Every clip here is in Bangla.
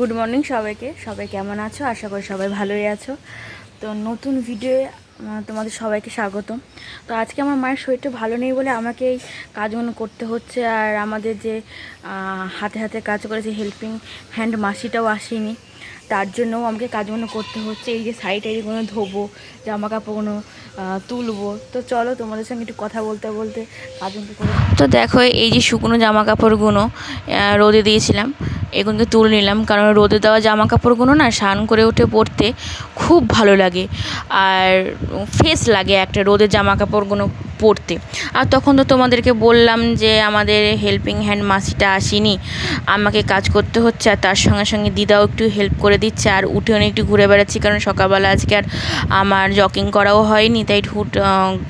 গুড মর্নিং সবাইকে। সবাই কেমন আছো? আশা করি সবাই ভালোই আছো। তো নতুন ভিডিও তোমাদের সবাইকে স্বাগতম। তো আজকে আমার মায়ের শরীরটা ভালো নেই বলে আমাকে এই কাজগুলো করতে হচ্ছে আর আমাদের যে হাতে হাতে কাজ করেছে হেল্পিং হ্যান্ড মাসিটাও আসেনি। তার জন্যও আমাকে কাজগুলো করতে হচ্ছে, এই যে সাইড এইগুলো ধোবো জামা কাপড়গুলো তুলবো। তো চলো তোমাদের সঙ্গে একটু কথা বলতে বলতে কাজগুলো তো দেখো, এই যে শুকনো জামা কাপড়গুলো রোদে দিয়েছিলাম, এগুলোকে তুলে নিলাম। কারণ রোদে দেওয়া জামা কাপড়গুলো না, স্নান করে উঠে পরতে খুব ভালো লাগে। আর ফ্রেশ লাগে একটা রোদের জামা কাপড়গুলো পরতে আর তখন তো তোমাদেরকে বললাম যে আমাদের হেল্পিং হ্যান্ড মাসিটা আসেনি। আমাকে কাজ করতে হচ্ছে আর তার সঙ্গে সঙ্গে দিদাও একটু হেল্প করে দিচ্ছে। আর উঠে অনেক একটু ঘুরে বেড়াচ্ছি কারণ সকালবেলা আজকে আর আমার জকিং করাও হয়নি। তাই হুট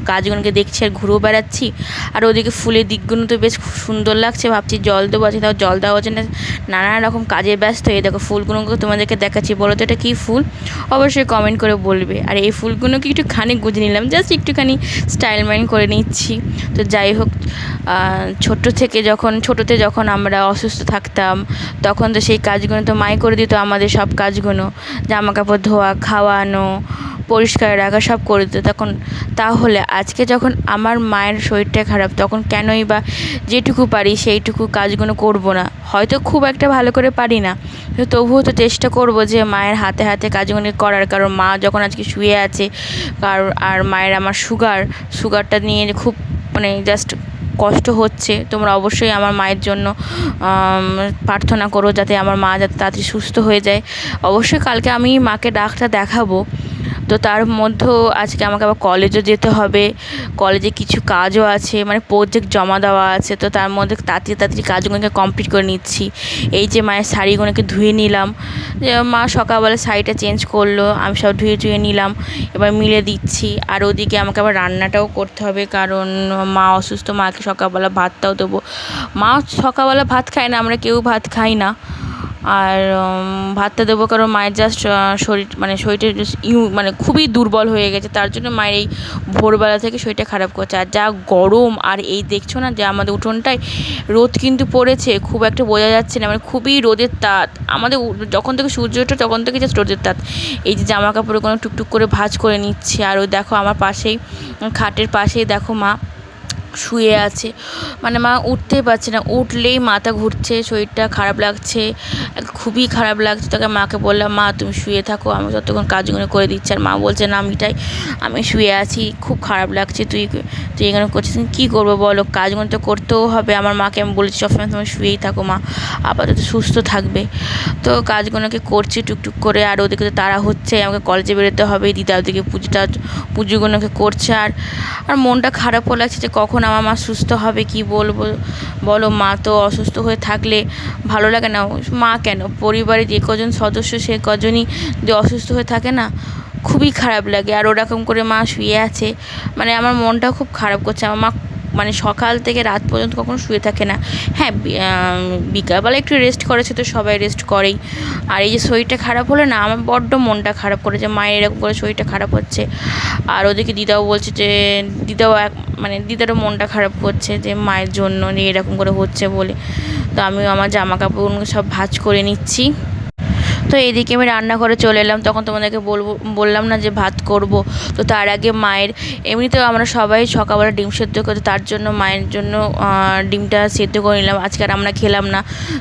গাছগুলোকে দেখছি আর ঘুরেও বেড়াচ্ছি। আর ওদিকে ফুলের দিকগুলো তো বেশ সুন্দর লাগছে। ভাবছি জল দেবো আজকে তাও জল দেওয়া হচ্ছে না। নানান রকম কাজে ব্যস্ত। এই দেখো ফুলগুলোকে তোমাদেরকে দেখাচ্ছি। বলো তো এটা কী ফুল? অবশ্যই কমেন্ট করে বলবে। আর এই ফুলগুলোকে একটু খানিক গুজে নিলাম। জাস্ট একটুখানি স্টাইল মাইন করে নিচ্ছি। তো যাই হোক ছোট থেকে যখন, ছোটোতে যখন আমরা অসুস্থ থাকতাম, তখন তো সেই কাজগুলো তো মাই করে দিত, আমাদের সব কাজগুলো জামা কাপড় ধোয়া, খাওয়ানো, পরিষ্কার রাখা সব করে দিত। তখন তাহলে আজকে যখন আমার মায়ের শরীরটা খারাপ, তখন কেনই বা যেটুকু পারি সেইটুকু কাজগুলো করব না। হয়তো খুব একটা ভালো করে পারি না। তবুও তো চেষ্টা করব যে মায়ের হাতে হাতে কাজগুলো করার। কারণ মা যখন আজকে শুয়ে আছে আর আর মায়ের আমার সুগার, সুগারটা নিয়ে খুব মানে জাস্ট কষ্ট হচ্ছে। তোমরা অবশ্যই আমার মায়ের জন্য প্রার্থনা করো যাতে আমার মা যাতে তাড়াতাড়ি সুস্থ হয়ে যায়। অবশ্যই কালকে আমি মাকে ডাক্তার দেখাবো। তো তার মধ্যেও আজকে আমাকে আবার কলেজও যেতে হবে। কলেজে কিছু কাজও আছে মানে প্রজেক্ট জমা দেওয়া আছে, তো তার মধ্যে তাড়াতাড়ি তাড়াতাড়ি কাজগুলোকে কমপ্লিট করে নিচ্ছি। এই যে মায়ের শাড়িগুলোকে ধুয়ে নিলাম মা সকালবেলা শাড়িটা চেঞ্জ করল, আমি সব ধুয়ে ধুয়ে নিলাম, এবার মিলে দিচ্ছি। আর ওদিকে আমাকে আবার রান্নাটাও করতে হবে, কারণ মা অসুস্থ, মাকে সকালবেলা ভাতটাও দেবো। মা সকালবেলা ভাত খায় না, আমরা কেউ ভাত খাই না। আর ভাতটা দেবো কারণ মায়ের জাস্ট শরীর মানে শরীরটা ইউ মানে খুবই দুর্বল হয়ে গেছে, তার জন্য মায়ের এই ভোরবেলা থেকে শরীরটা খারাপ করছে। আর যা গরম, আর এই দেখছ না যে আমাদের উঠোনটায় রোদ কিন্তু পড়েছে, খুব একটা বোঝা যাচ্ছে না মানে খুবই রোদের তাপ আমাদের যখন থেকে সূর্য ওঠে তখন থেকে জাস্ট রোদের তাপ এই যে জামা কাপড়ে কোনো টুকটুক করে ভাজ করে নিচ্ছে, আর ওই দেখো আমার পাশেই খাটের পাশেই দেখো মা শুয়ে আছে। মানে মা উঠতেই পারছে না। উঠলেই মাথা ঘুরছে, শরীরটা খারাপ লাগছে, খুবই খারাপ লাগছে। তাকে মাকে বললাম, মা, তুমি শুয়ে থাকো, আমি ততক্ষণ কাজগুলো করে দিচ্ছি। আর মা বলছে, না মিটাই আমি শুয়ে আছি, খুব খারাপ লাগছে। তুই তুই এখানে করছিস কী করব বলো? কাজগুলো তো করতেও হবে। আমার মাকে আমি বলেছি, সবসময় তুমি শুয়েই থাকো মা, আপাতত সুস্থ থাকবে। তো কাজগুলোকে করছি টুকটুক করে, আর ওদিকে তো তারা হচ্ছে, আমাকে কলেজে বেরোতে হবে, দিদা ওদিকে পুজোটা, পুজোগুলোকে করছে। আর আর মনটা খারাপও লাগছে যে কখন আমার মা সুস্থ হবে কি বলব? বলো, মা তো অসুস্থ হয়ে থাকলে ভালো লাগে না। মা কেন? পরিবারে যে কজন সদস্য, সে কজনই যে অসুস্থ হয়ে থাকে না, খুবই খারাপ লাগে। আর ওরকম করে মা শুয়ে আছে মানে আমার মনটা খুব খারাপ করছে। আমার মা মানে সকাল থেকে রাত পর্যন্ত কখনো শুয়ে থাকে না। হ্যাঁ বিকালবেলা একটু রেস্ট করেছে তো সবাই রেস্ট করেই। আর এই যে শরীরটা খারাপ হলে না, আমার বড্ড মনটা খারাপ করে যে, মায়ের এরকম করে শরীরটা খারাপ হচ্ছে। আর ওদেরকে দিদাও বলছে যে, দিদাও এক মানে দিদারও মনটা খারাপ করছে যে, মায়ের জন্য এরকম করে হচ্ছে বলে। তো আমিও আমার জামা কাপড়গুলো সব ভাঁজ করে নিচ্ছি। তো এইদিকে আমি রান্নাঘরে চলে এলাম। তখন তোমাদেরকে বলব, বললাম না যে ভাত করব। তো তার আগে মায়ের, এমনিতেও আমরা সবাই সকালবেলা ডিম সেদ্ধ করতে তার জন্য মায়ের জন্য ডিমটা সেদ্ধ করে নিলাম। আজকে আর আমরা খেলাম না,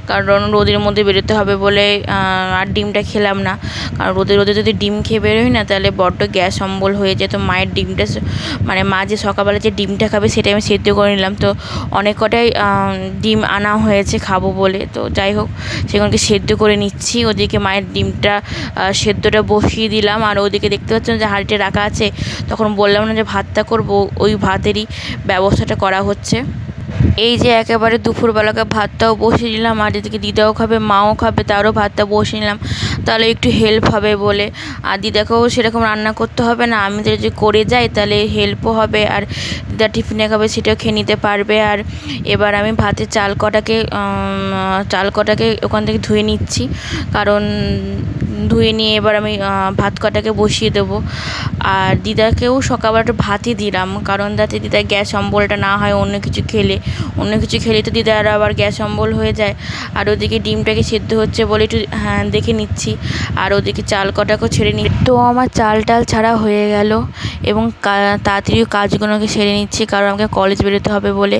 কারণ রোদের মধ্যে বেরোতে হবে বলে আর ডিমটা খেলাম না। কারণ রোদে রোদে যদি ডিম খেয়ে বেরোই না, তাহলে বড্ড গ্যাস অম্বল হয়ে যায় তো মায়ের ডিমটা মানে মা যে সকালবেলা যে ডিমটা খাবে, সেটা আমি সেদ্ধ করে নিলাম। তো অনেক কটাই ডিম আনা হয়েছে খাব বলে। তো যাই হোক, সেগুলোকে সেদ্ধ করে নিচ্ছি। ওদিকে মায়ের ডিমটা সেদ্ধটা বসিয়ে দিলাম। আর ওদিকে দেখতে পাচ্ছেন যে হাঁড়িটা রাখা আছে। তখন বললাম না যে ভাতটা করব, ওই ভাতেরই ব্যবস্থাটা করা হচ্ছে। এই যে একেবারে দুপুরবেলাকে ভাতটাও বসিয়ে নিলাম আর এদিকে দিদাও খাবে, মাও খাবে, তারও ভাতটা বসিয়ে নিলাম। তাহলে একটু হেল্প হবে বলে। আর দিদাকেও সেরকম রান্না করতে হবে না, আমি যদি করে যাই তাহলে হেল্পও হবে, আর দিদা টিফিনে খাবে সেটাও খেয়ে নিতে পারবে। আর এবার আমি ভাতের চাল কটাকে চাল কটাকে ওখান থেকে ধুয়ে নিচ্ছি, কারণ ধুয়ে নিয়ে এবার আমি ভাত কটাকে বসিয়ে দেবো। আর দিদাকেও সকালবেলা একটু ভাতই দিলাম, কারণ যাতে দিদার গ্যাস অম্বলটা না হয়, অন্য কিছু খেলে। অন্য কিছু খেলে তো দিদার আবার গ্যাস অম্বল হয়ে যায়। আর ওদিকে ডিমটাকে সেদ্ধ হচ্ছে বলে একটু হ্যাঁ দেখে নিচ্ছি। আর ওদিকে চাল কটাকেও ছেড়ে নিই তো আমার চাল টাল ছাড়া হয়ে গেল এবং তাড়াতাড়ি কাজগুলোকে সেরে নিচ্ছি, কারণ আমাকে কলেজ বেরোতে হবে বলে।